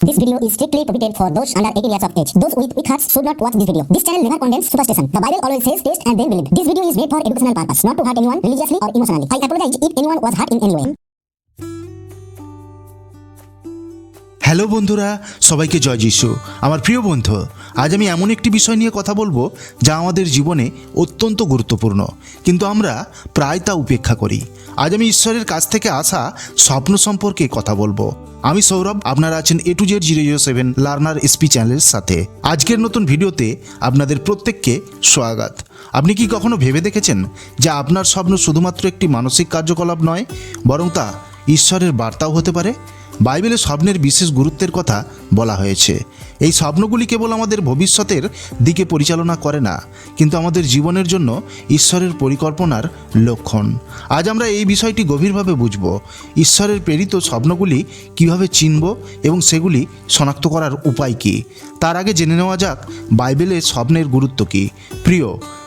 This video is strictly prohibited for those under 18 years of age. Those with weak hearts should not watch this video. This channel never condemns superstition. The Bible always says taste and then believe. This video is made for educational purpose, not to hurt anyone religiously or emotionally. I apologize if anyone was hurt in any way. Hello বন্ধুরা সবাইকে জয় যিশু আমার প্রিয় বন্ধু আজ আমি এমন একটি বিষয় নিয়ে কথা বলব যা আমাদের জীবনে অত্যন্ত গুরুত্বপূর্ণ কিন্তু আমরা প্রায় তা উপেক্ষা করি আজ আমি ঈশ্বরের কাছ থেকে আসা স্বপ্ন সম্পর্কে কথা বলব আমি সৌরভ, আপনারা আছেন A to Z zero zero seven learner SP চ্যানেলের সাথে। আজকের নতুন ভিডিওতে আপনাদের প্রত্যেককে স্বাগত। আপনি কি কখনো ভেবে দেখেছেন যে আপনার স্বপ্ন শুধুমাত্র একটি মানসিক কার্যকলাপ নয়, বরং তা ঈশ্বরের বার্তাও হতে পারে। বাইবেলে স্বপ্নের বিশেষ গুরুত্বের কথা বলা হয়েছে। এই স্বপ্নগুলি কেবল আমাদের ভবিষ্যতের দিকে পরিচালনা করে না, কিন্তু আমাদের জীবনের জন্য ঈশ্বরের পরিকল্পনার লক্ষণ। আজ আমরা এই বিষয়টি গভীরভাবে বুঝব। ঈশ্বরের প্রেরিত স্বপ্নগুলি কীভাবে চিনব এবং সেগুলি শনাক্ত করার উপায় কী? তার আগে জেনে নেওয়া যাক বাইবেলে স্বপ্নের গুরুত্ব কী। প্রিয়,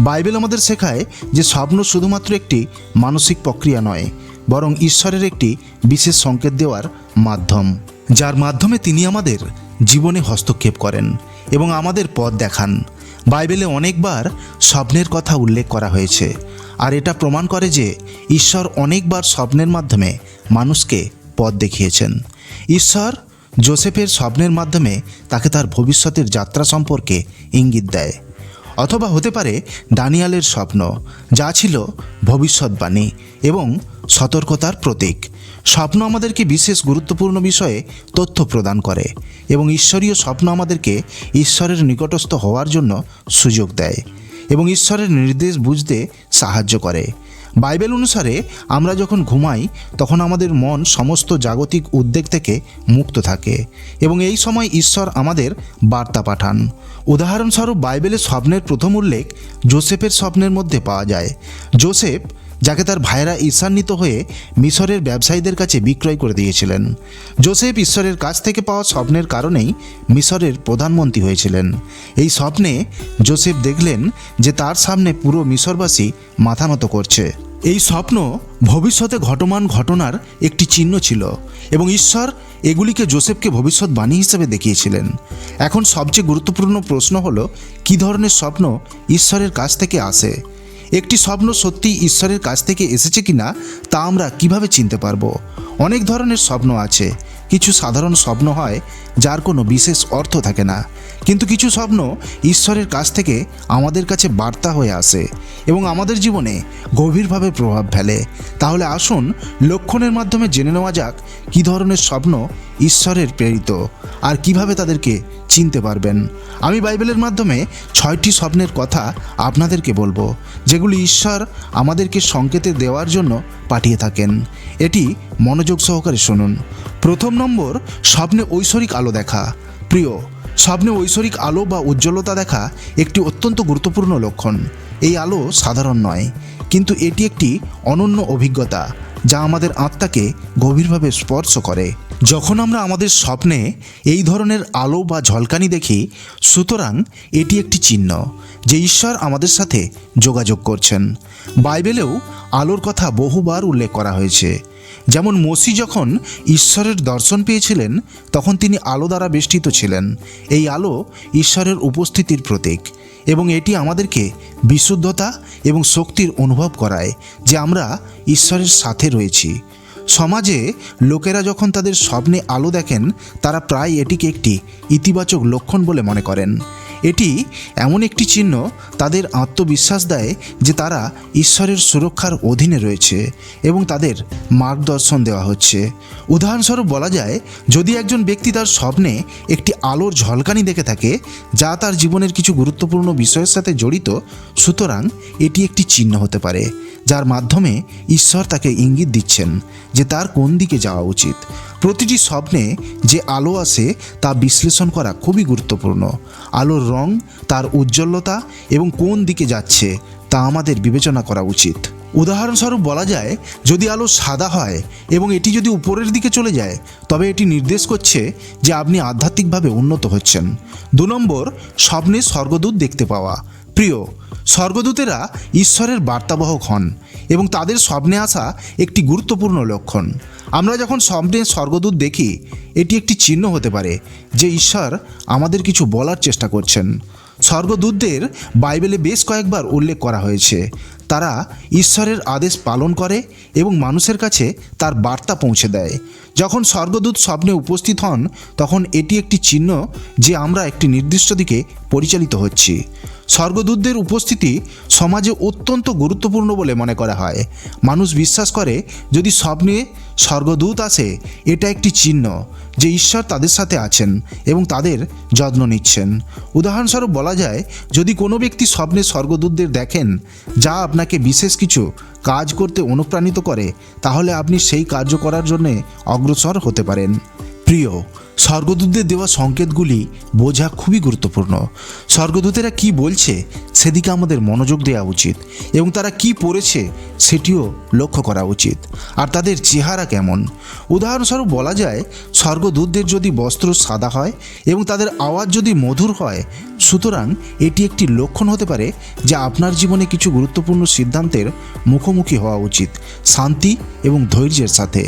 বাইবেল আমাদের শেখায় যে স্বপ্ন শুধুমাত্র একটি মানসিক প্রক্রিয়া নয় বরং ঈশ্বরের একটি বিশেষ সংকেত দেওয়ার মাধ্যম, যার মাধ্যমে তিনি আমাদের জীবনে হস্তক্ষেপ করেন এবং আমাদের পথ দেখান। বাইবেলে অনেকবার স্বপ্নের কথা উল্লেখ করা হয়েছে, আর এটা প্রমাণ করে যে ঈশ্বর অনেকবার স্বপ্নের মাধ্যমে মানুষকে পথ দেখিয়েছেন। ঈশ্বর জোসেফের স্বপ্নের মাধ্যমে তাকে তার ভবিষ্যতের যাত্রা সম্পর্কে ইঙ্গিত দেয়। অথবা হতে পারে দানিয়ালের স্বপ্ন, যা ছিল ভবিষ্যৎবাণী এবং সতর্কতার প্রতীক। স্বপ্ন আমাদেরকে বিশেষ গুরুত্বপূর্ণ বিষয়ে তথ্য প্রদান করে এবং ঈশ্বরীয় স্বপ্ন আমাদেরকে ঈশ্বরের নিকটস্থ হওয়ার জন্য সুযোগ দেয় এবং ঈশ্বরের নির্দেশ বুঝতে সাহায্য করে। বাইবেল অনুসারে আমরা যখন ঘুমাই, তখন আমাদের মন সমস্ত জাগতিক উদ্বেগ থেকে মুক্ত থাকে এবং এই সময় ঈশ্বর আমাদের বার্তা পাঠান। উদাহরণস্বরূপ বাইবেলের স্বপ্নের প্রথম উল্লেখ জোসেফের স্বপ্নের মধ্যে পাওয়া যায়। জোসেফ যাকে তার ভাইরা ঈর্ষান্বিত হয়ে মিশরের ব্যবসায়ীদের কাছে বিক্রয় করে দিয়েছিলেন। জোসেফ ঈশ্বরের কাছ থেকে পাওয়া স্বপ্নের কারণেই মিশরের প্রধানমন্ত্রী হয়েছিলেন। এই স্বপ্নে জোসেফ দেখলেন যে তার সামনে পুরো মিশরবাসী মাথা নত করছে। এই স্বপ্ন ভবিষ্যতে ঘটমান ঘটনার একটি চিহ্ন ছিল এবং ঈশ্বর এগুলিকে জোসেফকে ভবিষ্যৎবাণী হিসেবে দেখিয়েছিলেন। এখন সবচেয়ে গুরুত্বপূর্ণ প্রশ্ন হলো, কী ধরনের স্বপ্ন ঈশ্বরের কাছ থেকে আসে? একটি স্বপ্ন সত্যি ঈশ্বরের কাছ থেকে এসেছে কিনা তা আমরা কীভাবে চিনতে পারব? অনেক ধরনের স্বপ্ন আছে। কিছু সাধারণ স্বপ্ন হয় যার কোনো বিশেষ অর্থ থাকে না। কিন্তু কিছু স্বপ্ন ঈশ্বরের কাছ থেকে আমাদের কাছে বার্তা হয়ে আসে এবং আমাদের জীবনে গভীরভাবে প্রভাব ফেলে। তাহলে আসুন লক্ষণের মাধ্যমে জেনে নেওয়া যাক কী ধরনের স্বপ্ন ঈশ্বরের প্রেরিত আর কীভাবে তাদেরকে চিনতে পারবেন। আমি বাইবেলের মাধ্যমে ছয়টি স্বপ্নের কথা আপনাদেরকে বলব, যেগুলি ঈশ্বর আমাদেরকে সংকেতে দেওয়ার জন্য পাঠিয়ে থাকেন। এটি মনোযোগ সহকারে শুনুন। প্রথম নম্বর, স্বপ্নে ঐশ্বরিক আলো দেখা। প্রিয়, স্বপ্নে ঐশ্বরিক আলো বা উজ্জ্বলতা দেখা একটি অত্যন্ত গুরুত্বপূর্ণ লক্ষণ। এই আলো সাধারণ নয়, কিন্তু এটি একটি অনন্য অভিজ্ঞতা যা আমাদের আত্মাকে গভীরভাবে স্পর্শ করে। যখন আমরা আমাদের স্বপ্নে এই ধরনের আলো বা ঝলকানি দেখি, সুতরাং এটি একটি চিহ্ন যে ঈশ্বর আমাদের সাথে যোগাযোগ করছেন। বাইবেলেও আলোর কথা বহুবার উল্লেখ করা হয়েছে। যেমন মসি যখন ঈশ্বরের দর্শন পেয়েছিলেন, তখন তিনি আলো দ্বারা বেষ্টিত ছিলেন। এই আলো ঈশ্বরের উপস্থিতির প্রতীক এবং এটি আমাদেরকে বিশুদ্ধতা এবং শক্তির অনুভব করায় যে আমরা ঈশ্বরের সাথে রয়েছি। সমাজে লোকেরা যখন তাদের স্বপ্নে আলো দেখেন, তারা প্রায় এটিকে একটি ইতিবাচক লক্ষণ বলে মনে করেন। এটি এমন একটি চিহ্ন তাদের আত্মবিশ্বাস দেয় যে তারা ঈশ্বরের সুরক্ষার অধীনে রয়েছে এবং তাদের মার্গদর্শন দেওয়া হচ্ছে। উদাহরণস্বরূপ বলা যায়, যদি একজন ব্যক্তি তার স্বপ্নে একটি আলোর ঝলকানি দেখে থাকে, যা তার জীবনের কিছু গুরুত্বপূর্ণ বিষয়ের সাথে জড়িত, সুতরাং এটি একটি চিহ্ন হতে পারে, যার মাধ্যমে ঈশ্বর তাকে ইঙ্গিত দিচ্ছেন যে তার কোন দিকে যাওয়া উচিত। প্রতিটি স্বপ্নে যে আলো আসে, তা বিশ্লেষণ করা খুবই গুরুত্বপূর্ণ। আলোর রং, তার উজ্জ্বলতা এবং কোন দিকে যাচ্ছে তা আমাদের বিবেচনা করা উচিত। উদাহরণস্বরূপ বলা যায়, যদি আলো সাদা হয় এবং এটি যদি উপরের দিকে চলে যায়, তবে এটি নির্দেশ করছে যে আপনি আধ্যাত্মিকভাবে উন্নত হচ্ছেন। দু নম্বর, স্বপ্নে স্বর্গদূত দেখতে পাওয়া। প্রিয়, স্বর্গদূতেরা ঈশ্বরের বার্তাবাহক হন এবং তাদের স্বপ্নে আসা একটি গুরুত্বপূর্ণ লক্ষণ। আমরা যখন স্বপ্নে স্বর্গদূত দেখি, এটি একটি চিহ্ন হতে পারে, যে ঈশ্বর আমাদের কিছু বলার চেষ্টা করছেন। স্বর্গদূতদের বাইবেলে বেশ কয়েকবার উল্লেখ করা হয়েছে। তারা ঈশ্বরের আদেশ পালন করে এবং মানুষের কাছে তার বার্তা পৌঁছে দেয়। যখন স্বর্গদূত স্বপ্নে উপস্থিত হন, তখন এটি একটি চিহ্ন যে আমরা একটি নির্দিষ্ট দিকে পরিচালিত হচ্ছি। স্বর্গদূতদের উপস্থিতি সমাজে অত্যন্ত গুরুত্বপূর্ণ বলে মনে করা হয়। মানুষ বিশ্বাস করে, যদি স্বপ্নে স্বর্গদূত আসে এটা একটি চিহ্ন যে ঈশ্বর তাদের সাথে আছেন এবং তাদের যত্ন নিচ্ছেন। উদাহরণস্বরূপ বলা যায়, যদি কোনো ব্যক্তি স্বপ্নে স্বর্গদূতদের দেখেন, যা আপনাকে বিশেষ কিছু কাজ করতে অনুপ্রাণিত করে, তাহলে আপনি সেই কার্য করার জন্যে অগ্রসর হতে পারেন। প্রিয়, স্বর্গদূতদের দেওয়া সংকেতগুলি বোঝা খুবই গুরুত্বপূর্ণ। স্বর্গদূতেরা কি বলছে সেদিকে আমাদের মনোযোগ দেওয়া উচিত এবং তারা কি পড়েছে সেটিও লক্ষ্য করা উচিত। আর তাদের চেহারা কেমন? উদাহরণস্বরূপ বলা যায়, স্বর্গদূতদের যদি বস্ত্র সাদা হয় এবং তাদের আওয়াজ যদি মধুর হয়, সুতরাং এটি একটি লক্ষণ হতে পারে যে আপনার জীবনে কিছু গুরুত্বপূর্ণ সিদ্ধান্তের মুখোমুখি হওয়া উচিত, শান্তি এবং ধৈর্যের সাথে।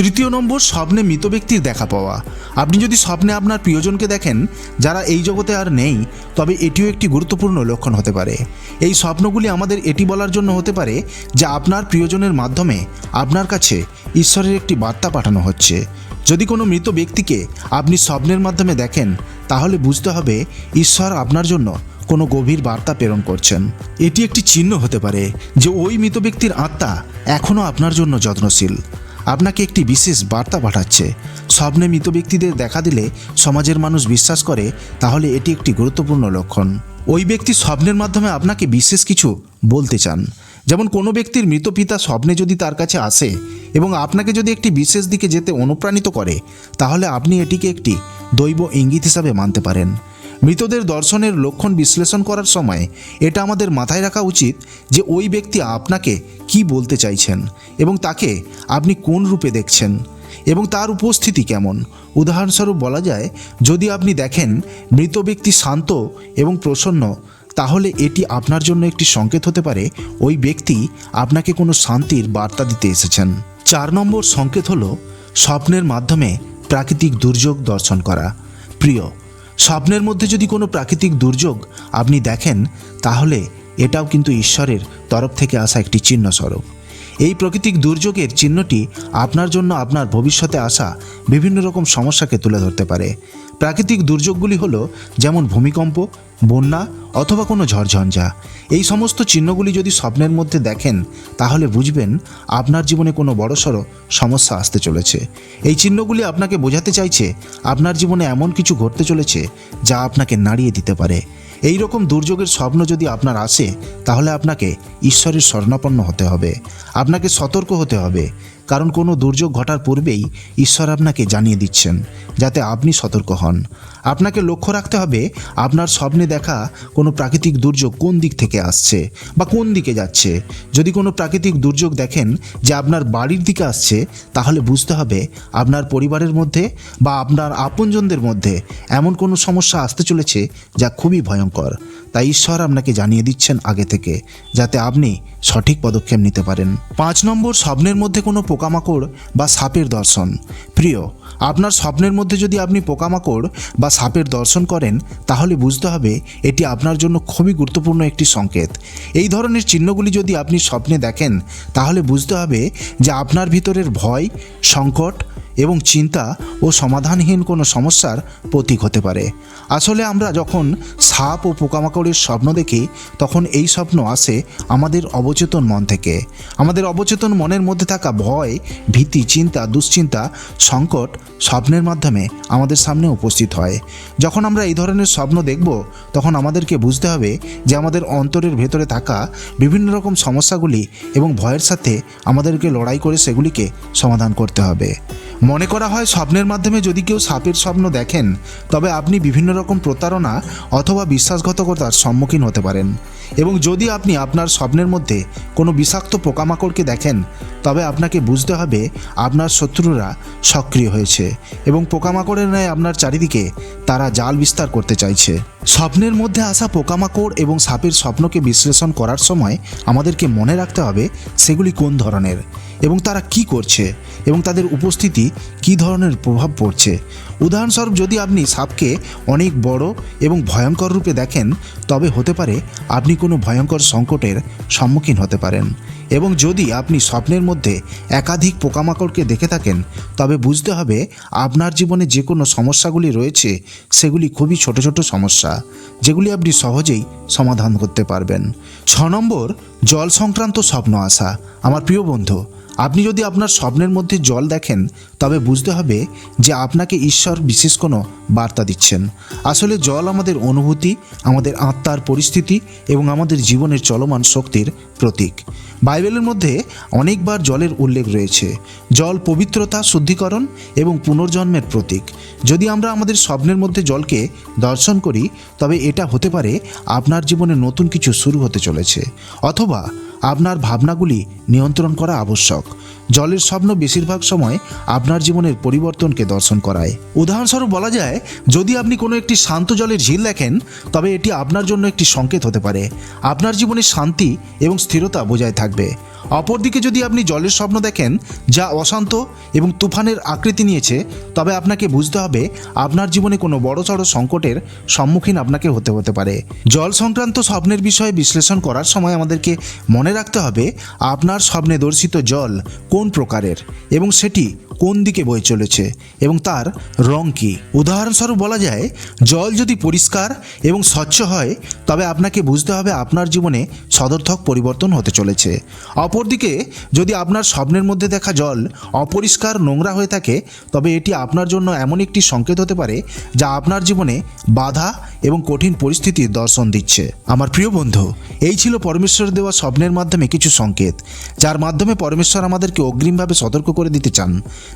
তৃতীয় নম্বর স্বপ্নে মৃত ব্যক্তির দেখা পাওয়া। আপনি যদি স্বপ্নে আপনার প্রিয়জনকে দেখেন, যারা এই জগতে আর নেই, তবে এটিও একটি গুরুত্বপূর্ণ লক্ষণ হতে পারে। এই স্বপ্নগুলি আমাদের এটি বলার জন্য হতে পারে যে আপনার প্রিয়জনের মাধ্যমে আপনার কাছে ঈশ্বরের একটি বার্তা পাঠানো হচ্ছে। যদি কোনো মৃত ব্যক্তিকে আপনি স্বপ্নের মাধ্যমে দেখেন, তাহলে বুঝতে হবে ঈশ্বর আপনার জন্য কোনো গভীর বার্তা প্রেরণ করছেন। এটি একটি চিহ্ন হতে পারে যে ওই মৃত ব্যক্তির আত্মা এখনও আপনার জন্য যত্নশীল। আপনাকে একটি বিশেষ বার্তা পাঠাচ্ছে। স্বপ্নে মৃত ব্যক্তিদের দেখা দিলে সমাজের মানুষ বিশ্বাস করে, তাহলে এটি একটি গুরুত্বপূর্ণ লক্ষণ। ওই ব্যক্তি স্বপ্নের মাধ্যমে আপনাকে বিশেষ কিছু বলতে চান। যেমন কোনো ব্যক্তির মৃত পিতা স্বপ্নে যদি তার কাছে আসে এবং আপনাকে যদি একটি বিশেষ দিকে যেতে অনুপ্রাণিত করে, তাহলে আপনি এটিকে একটি দৈব ইঙ্গিত হিসাবে মানতে পারেন। মৃতদের দর্শনের লক্ষণ বিশ্লেষণ করার সময় এটা আমাদের মাথায় রাখা উচিত যে ওই ব্যক্তি আপনাকে কি বলতে চাইছেন এবং তাকে আপনি কোন রূপে দেখছেন এবং তার উপস্থিতি কেমন। উদাহরণস্বরূপ বলা যায়, যদি আপনি দেখেন মৃত ব্যক্তি শান্ত এবং প্রসন্ন, তাহলে এটি আপনার জন্য একটি সংকেত হতে পারে, ওই ব্যক্তি আপনাকে কোনো শান্তির বার্তা দিতে এসেছেন। চার নম্বর সংকেত হলো স্বপ্নের মাধ্যমে প্রাকৃতিক দুর্যোগ দর্শন করা। প্রিয় স্বপ্নের মধ্যে যদি কোনো প্রাকৃতিক দুর্যোগ আপনি দেখেন, তাহলে এটাও কিন্তু ঈশ্বরের তরফ থেকে আসা একটি চিহ্ন স্বরূপ। এই প্রাকৃতিক দুর্যোগের চিহ্নটি আপনার জন্য আপনার ভবিষ্যতে আসা বিভিন্ন রকম সমস্যাকে তুলে ধরতে পারে। প্রাকৃতিক দুর্যোগগুলি হল যেমন ভূমিকম্প, বন্যা অথবা কোনো ঝড়ঝঞ্ঝা। এই সমস্ত চিহ্নগুলি যদি স্বপ্নের মধ্যে দেখেন, তাহলে বুঝবেন আপনার জীবনে কোনো বড়সড় সমস্যা আসতে চলেছে। এই চিহ্নগুলি আপনাকে বোঝাতে চাইছে আপনার জীবনে এমন কিছু ঘটতে চলেছে যা আপনাকে নাড়িয়ে দিতে পারে। এই রকম দুর্যোগের স্বপ্ন যদি আপনার আসে, তাহলে আপনাকে ঈশ্বরের স্বর্ণাপন্ন হতে হবে। আপনাকে সতর্ক হতে হবে। কারণ কোনো দুর্যোগ ঘটার পূর্বেই ঈশ্বর আপনাকে জানিয়ে দিচ্ছেন যাতে আপনি সতর্ক হন। আপনাকে লক্ষ্য রাখতে হবে, আপনার স্বপ্নে দেখা কোনো প্রাকৃতিক দুর্যোগ কোন দিক থেকে আসছে বা কোন দিকে যাচ্ছে। যদি কোনো প্রাকৃতিক দুর্যোগ দেখেন যে আপনার বাড়ির দিকে আসছে, তাহলে বুঝতে হবে আপনার পরিবারের মধ্যে বা আপনার আপনজনদের মধ্যে এমন কোনো সমস্যা আসতে চলেছে যা খুবই ভয়ঙ্কর। তাই ঈশ্বর আপনাকে জানিয়ে দিচ্ছেন আগে থেকে, যাতে আপনি সঠিক পদক্ষেপ নিতে পারেন। পাঁচ নম্বর, স্বপ্নের মধ্যে কোনো পোকামাকড় বা সাপের দর্শন। প্রিয়, আপনার স্বপ্নের মধ্যে যদি আপনি পোকামাকড় বা সাপের দর্শন করেন, তাহলে বুঝতে হবে এটি আপনার জন্য খুবই গুরুত্বপূর্ণ একটি সংকেত। এই ধরনের চিহ্নগুলি যদি আপনি স্বপ্নে দেখেন, তাহলে বুঝতে হবে যে আপনার ভিতরের ভয়, সংকট এবং চিন্তা ও সমাধানহীন কোনো সমস্যার প্রতীক হতে পারে। আসলে আমরা যখন সাপ ও পোকামাকড়ের স্বপ্ন দেখি, তখন এই স্বপ্ন আসে আমাদের অবচেতন মন থেকে। আমাদের অবচেতন মনের মধ্যে থাকা ভয়, ভীতি, চিন্তা, দুশ্চিন্তা, সংকট স্বপ্নের মাধ্যমে আমাদের সামনে উপস্থিত হয়। যখন আমরা এই ধরনের স্বপ্ন দেখব, তখন আমাদেরকে বুঝতে হবে যে আমাদের অন্তরের ভেতরে থাকা বিভিন্ন রকম সমস্যাগুলি এবং ভয়ের সাথে আমাদেরকে লড়াই করে সেগুলিকে সমাধান করতে হবে। মনে করা হয় স্বপ্নের মাধ্যমে যদি কেউ সাপের স্বপ্ন দেখেন, তবে আপনি বিভিন্ন রকম প্রতারণা অথবা বিশ্বাসঘাতকতার সম্মুখীন হতে পারেন। এবং যদি আপনি আপনার স্বপ্নের মধ্যে কোনো বিষাক্ত পোকামাকড়কে দেখেন, তবে আপনাকে বুঝতে হবে আপনার শত্রুরা সক্রিয় হয়েছে এবং পোকামাকড়ের ন্যায় আপনার চারিদিকে তারা জাল বিস্তার করতে চাইছে। স্বপ্নের মধ্যে আসা পোকামাকড় এবং সাপের স্বপ্নকে বিশ্লেষণ করার সময় আমাদেরকে মনে রাখতে হবে সেগুলি কোন ধরনের এবং তারা কি করছে এবং তাদের উপস্থিতি কি ধরনের প্রভাব পড়ছে। উদাহরণস্বরূপ যদি আপনি সাপকে অনেক বড় এবং ভয়ঙ্কর রূপে দেখেন, তবে হতে পারে আপনি কোনো ভয়ঙ্কর সংকটের সম্মুখীন হতে পারেন। এবং যদি আপনি স্বপ্নের মধ্যে একাধিক পোকামাকড়কে দেখে থাকেন, তবে বুঝতে হবে আপনার জীবনে যে কোনো সমস্যাগুলি রয়েছে, সেগুলি খুবই ছোট ছোট সমস্যা, যেগুলি আপনি সহজেই সমাধান করতে পারবেন। ছ নম্বর, জল সংক্রান্ত স্বপ্ন আসা। আমার প্রিয় বন্ধু, আপনি যদি আপনার স্বপ্নের মধ্যে জল দেখেন তবে বুঝতে হবে যে আপনাকে ঈশ্বর বিশেষ কোনো বার্তা দিচ্ছেন। আসলে জল আমাদের অনুভূতি, আমাদের আত্মার পরিস্থিতি এবং আমাদের জীবনের চলমান শক্তির প্রতীক। বাইবেলের মধ্যে অনেকবার জলের উল্লেখ রয়েছে। জল পবিত্রতা, শুদ্ধিকরণ এবং পুনর্জন্মের প্রতীক। যদি আমরা আমাদের স্বপ্নের মধ্যে জলকে দর্শন করি, তবে এটা হতে পারে আপনার জীবনে নতুন কিছু শুরু হতে চলেছে, অথবা আপনার ভাবনাগুলি নিয়ন্ত্রণ করা আবশ্যক। জলের স্বপ্ন বেশিরভাগ সময় আপনার জীবনের পরিবর্তনকে দর্শন করায়। উদাহরণস্বরূপ বলা যায়, যদি আপনি কোনো একটি শান্ত জলের ঝিল দেখেন, তবে এটি আপনার জন্য একটি সংকেত হতে পারে। আপনার জীবনে শান্তি এবং স্থিরতা বজায় থাকবে। অপরদিকে যদি আপনি জলের স্বপ্ন দেখেন, যা অশান্ত এবং তুফানের আকৃতি নিয়েছে, তবে আপনাকে বুঝতে হবে আপনার জীবনে কোনো বড়সড় সংকটের সম্মুখীন আপনাকে হতে হতে পারে। জল সংক্রান্ত স্বপ্নের বিষয়ে বিশ্লেষণ করার সময় আমাদেরকে মনে রাখতে হবে, আপনার স্বপ্নে দর্শিত জল কোন প্রকারের এবং সেটি কোন দিকে বয়ে চলেছে এবং তার রং কী? উদাহরণস্বরূপ বলা যায়, জল যদি পরিষ্কার এবং স্বচ্ছ হয়, তবে আপনাকে বুঝতে হবে আপনার জীবনে সদর্থক পরিবর্তন হতে চলেছে। অপরদিকে, যদি আপনার স্বপ্নের মধ্যে দেখা জল অপরিষ্কার নোংরা হয়ে থাকে, তবে এটি আপনার জন্য এমন একটি সংকেত হতে পারে যা আপনার জীবনে বাধা এবং কঠিন পরিস্থিতির দর্শন দিচ্ছে। আমার প্রিয় বন্ধু, এই ছিল পরমেশ্বর দেওয়া স্বপ্নের মাধ্যমে কিছু সংকেত, যার মাধ্যমে পরমেশ্বর আমাদেরকে অগ্রিমভাবে সতর্ক করে দিতে চান,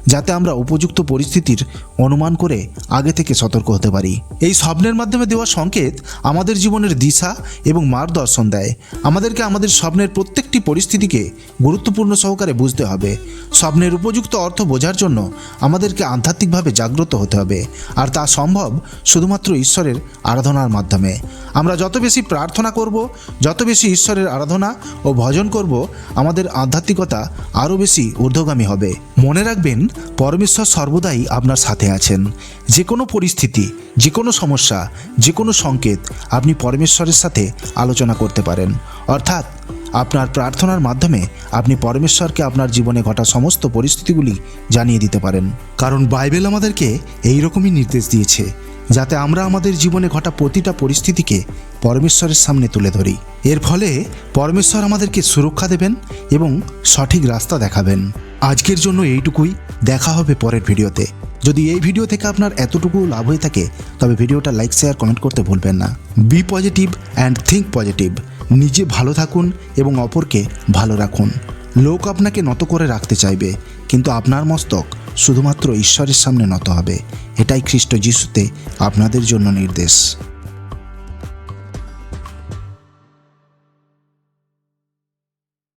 যাতে আমরা উপযুক্ত পরিস্থিতির অনুমান করে আগে থেকে সতর্ক হতে পারি। এই স্বপ্নের মাধ্যমে দেওয়া সংকেত আমাদের জীবনের দিশা এবং মার্গদর্শন দেয়। আমাদেরকে আমাদের স্বপ্নের প্রত্যেকটি পরিস্থিতিকে গুরুত্বপূর্ণ সহকারে বুঝতে হবে। স্বপ্নের উপযুক্ত অর্থ বোঝার জন্য আমাদেরকে আধ্যাত্মিকভাবে জাগ্রত হতে হবে। আর তা সম্ভব শুধুমাত্র ঈশ্বরের আরাধনার মাধ্যমে। আমরা যত বেশি প্রার্থনা করব, যত বেশি ঈশ্বরের আরাধনা ও ভজন করব, আমাদের আধ্যাত্মিকতা আরও বেশি ঊর্ধ্বগামী হবে। মনে রাখবেন, পরমেশ্বর সর্বদাই আপনার সাথে আছেন। যে কোনো পরিস্থিতি, যে কোনো সমস্যা, যে কোনো সংকেত আপনি পরমেশ্বরের সাথে আলোচনা করতে পারেন। অর্থাৎ, আপনার প্রার্থনার মাধ্যমে আপনি পরমেশ্বরকে আপনার জীবনে ঘটা সমস্ত পরিস্থিতিগুলি জানিয়ে দিতে পারেন। কারণ বাইবেল আমাদেরকে এই রকমই নির্দেশ দিয়েছে। যাতে আমরা আমাদের জীবনে ঘটা প্রতিটা পরিস্থিতিকে পরমেশ্বরের সামনে তুলে ধরি। এর ফলে পরমেশ্বর আমাদেরকে সুরক্ষা দেবেন এবং সঠিক রাস্তা দেখাবেন। আজকের জন্য এইটুকুই। দেখা হবে পরের ভিডিওতে। যদি এই ভিডিও থেকে আপনার এতটুকু লাভ হয়ে থাকে, তবে ভিডিওটা লাইক, শেয়ার, কমেন্ট করতে ভুলবেন না। Be positive and think positive নিজে ভালো থাকুন এবং অপরকে ভালো রাখুন। লোক আপনাকে নত করে রাখতে চাইবে। কিন্তু আপনার মস্তক শুধুমাত্র ঈশ্বরের সামনে নত হবে। এটাই খ্রিস্ট যিশুতে আপনাদের জন্য নির্দেশ।